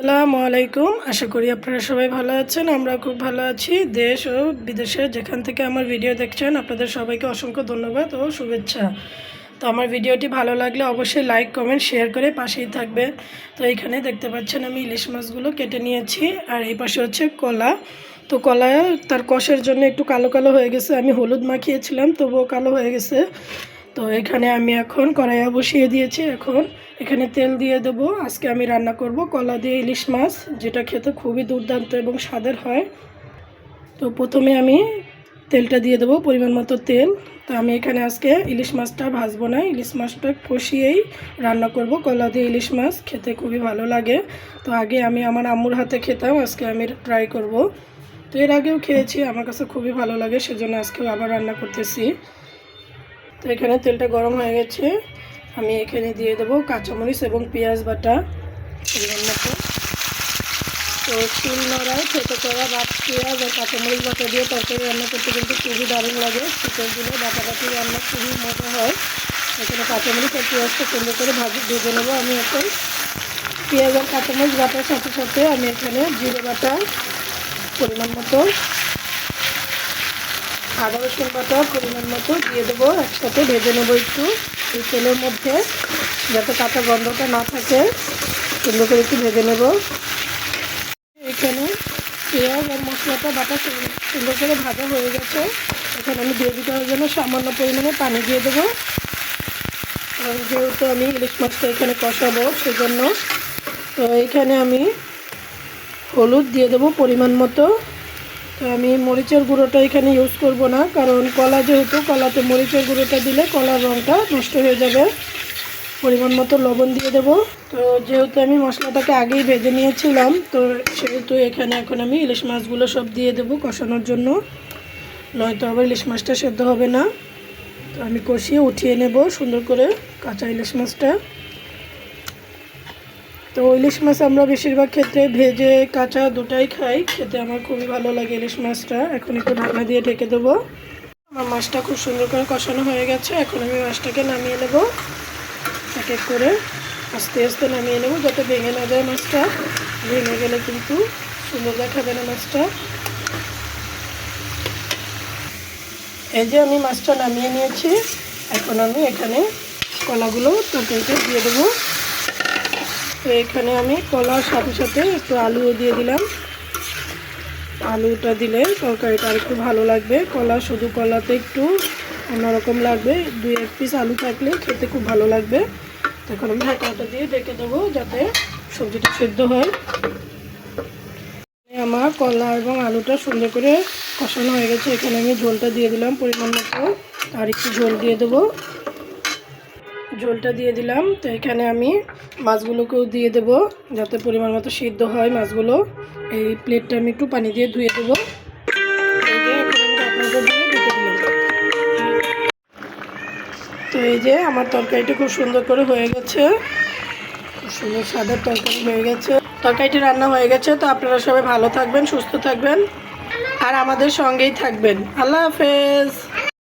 আসসালামু আলাইকুম। আশা করি আপনারা সবাই ভালো আছেন আমরা খুব ভালো আছি। দেশ ও বিদেশে যেখান থেকে আমার ভিডিও দেখছেন, আপনাদের সবাইকে অসংখ্য ধন্যবাদ ও শুভেচ্ছা। তো আমার ভিডিওটি ভালো লাগলে অবশ্যই লাইক, কমেন্ট, শেয়ার করে পাশেই থাকবে তো এখানে দেখতে পাচ্ছেন আমি ইলিশ মাছগুলো কেটে নিয়েছি, আর এই পাশে হচ্ছে কলা। তো কলা তার কষের জন্য একটু কালো কালো হয়ে গেছে, আমি হলুদ মাখিয়েছিলাম, তবুও কালো হয়ে গেছে। তো এখানে আমি এখন কড়াইয়া বসিয়ে দিয়েছি। এখন এখানে তেল দিয়ে দেবো। আজকে আমি রান্না করব কলা দিয়ে ইলিশ মাছ, যেটা খেতে খুবই দুর্দান্ত এবং স্বাদের হয়। তো প্রথমে আমি তেলটা দিয়ে দেবো পরিমাণ মতো তেল। তো আমি এখানে আজকে ইলিশ মাছটা ভাজবো না। ইলিশ মাছটা কষিয়েই রান্না করব। কলা দিয়ে ইলিশ মাছ খেতে খুবই ভালো লাগে। তো আগে আমি আমার আম্মুর হাতে খেতাম, আজকে আমি ট্রাই করব। তো এর আগেও খেয়েছি, আমার কাছে খুবই ভালো লাগে, সেজন্য আজকেও আবার রান্না করতেছি। তো এখানে তেলটা গরম হয়ে গেছে। আমি এখানে দিয়ে দেবো কাঁচামরিচ এবং পেঁয়াজ বাটা মতো। তো শিল নড়ায়, ছোটো করা বাট পেঁয়াজ আর কাঁচামরিচ বাটা দিয়ে তরকারি রান্না করতে কিন্তু খুবই দারুণ লাগে। চিকেনগুলো বাটাবাটি রান্না খুবই মজা হয়। এখানে কাঁচামরিচ আর পেঁয়াজটা সুন্দর করে ভাজি, ভেজে নেব আমি এখন। পেঁয়াজ আর কাঁচামরিচ বাটার সাথে সাথে আমি এখানে জিরে বাটা পরিমাণ মতো আদা রসুন বাটা পরিমাণ মতো দিয়ে দেবো, একসাথে ভেজে নেব একটু। এই তেলের মধ্যে যাতে কাঁচা গন্ধটা না থাকে, সুন্দর করে একটু ভেজে নেব। এখানে পেঁয়াজ আর মশলাটা, বাটা সুন্দর করে ভাজা হয়ে গেছে। এখানে আমি গ্রেভি করার জন্য সামান্য পরিমাণে পানি দিয়ে দেবো। যেহেতু আমি ইলিশ মাছটা এখানে কষাবো, সেজন্য তো এখানে আমি হলুদ দিয়ে দেবো পরিমাণ মতো। তো আমি মরিচের গুঁড়োটা এখানে ইউজ করব না, কারণ কলা যেহেতু, কলাতে মরিচের গুঁড়োটা দিলে কলার রঙটা নষ্ট হয়ে যাবে। পরিমাণ মতো লবণ দিয়ে দেব। তো যেহেতু আমি মশলাটাকে আগেই ভেজে নিয়েছিলাম, তো সেহেতু এখানে এখন আমি ইলিশ মাছগুলো সব দিয়ে দেবো কষানোর জন্য। নয়তো আবার ইলিশ মাছটা সেদ্ধ হবে না। তো আমি কষিয়ে উঠিয়ে নেব সুন্দর করে কাঁচা ইলিশ মাছটা। তো ইলিশ মাছ আমরা বেশিরভাগ ক্ষেত্রে ভেজে, কাঁচা দুটাই খাই। খেতে আমার খুবই ভালো লাগে ইলিশ মাছটা। এখন একটু ঢাকনা দিয়ে ঢেকে দেবো। আমার মাছটা খুব সুন্দর করে কষানো হয়ে গেছে। এখন আমি মাছটাকে নামিয়ে নেব। এক এক করে আস্তে আস্তে নামিয়ে নেব যাতে ভেঙে না যায় মাছটা। ভেঙে গেলে কিন্তু সুন্দর দেখাবে না মাছটা। এই যে আমি মাছটা নামিয়ে নিয়েছি। এখন আমি এখানে কলাগুলো তরকারিতে দিয়ে দেবো। তো এখানে আমি কলার সাথে সাথে একটু আলুও দিয়ে দিলাম। আলুটা দিলে তরকারিটা আর একটু ভালো লাগবে। কলা শুধু কলাতে একটু অন্যরকম লাগবে। দুই এক পিস আলু থাকলে খেতে খুব ভালো লাগবে। তখন আমি ঢাকাটা দিয়ে ডেকে দেবো যাতে সবজিটা সেদ্ধ হয়। আমার কলা এবং আলুটা সুন্দর করে কষানো হয়ে গেছে। এখানে আমি ঝোলটা দিয়ে দিলাম পরিমাণ মতো। আর একটু ঝোল দিয়ে দেবো। ঝোলটা দিয়ে দিলাম। তো এখানে আমি মাছগুলোকেও দিয়ে দেব, যাতে পরিমাণ মতো সিদ্ধ হয় মাছগুলো। এই প্লেটটা আমি একটু পানি দিয়ে ধুয়ে দেবো। তো এই যে আমার তরকারিটা খুব সুন্দর করে হয়ে গেছে। খুব সুন্দর সাদার তরকারি হয়ে গেছে। তরকারিটি রান্না হয়ে গেছে, তো আপনারা সবাই ভালো থাকবেন, সুস্থ থাকবেন। আর আমাদের সঙ্গেই থাকবেন। আল্লাহ হাফেজ।